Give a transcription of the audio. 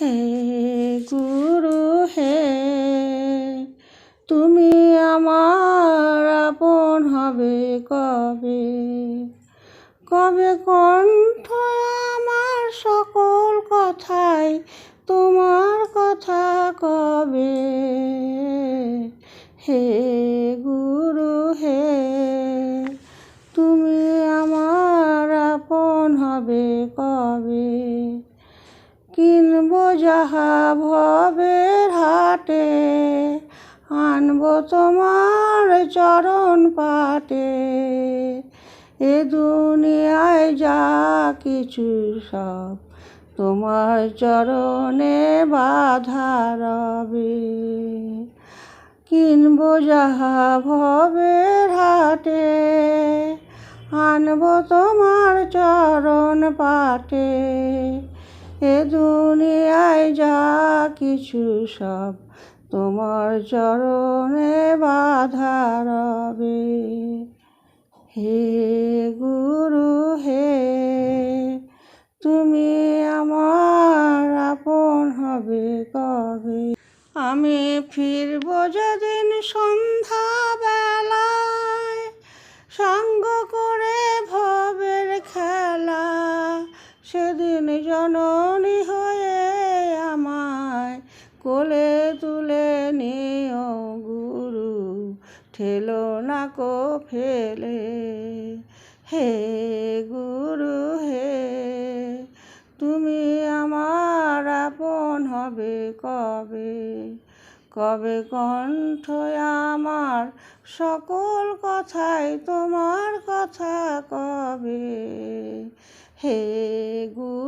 হে গুরু হে, তুমি আমার আপন হবে কবে? কবে কণ্ঠ আমার সকল কথাই, তোমার কথা কবে? হে যাহা ভবের হাটে, আনব তোমার চরণ পাটে। এ দুনিয়ায় যা কিছু সব তোমার চরণে বাধা রবে। কিনব যাহা ভবের হাটে, আনব তোমার চরণ পাটে। এ দুনিয়ায় যা কিছু সব তোমার চরণে বাধা রবে। হে গুরু, হে, তুমি আমার আপন হবে কবে? আমি ফিরব যেদিন সন্ধ্যা বেলায় সঙ্গ করে ভবের খেলা। সেদিন জননী কোলে তুলে নিও গুরু, ঠেলো না কো ফেলে হে গুরু, হে, তুমি আমার আপন হবে কবে? কবে কণ্ঠ আমার সকল কথাই তোমার কথা কবে? হে গুরু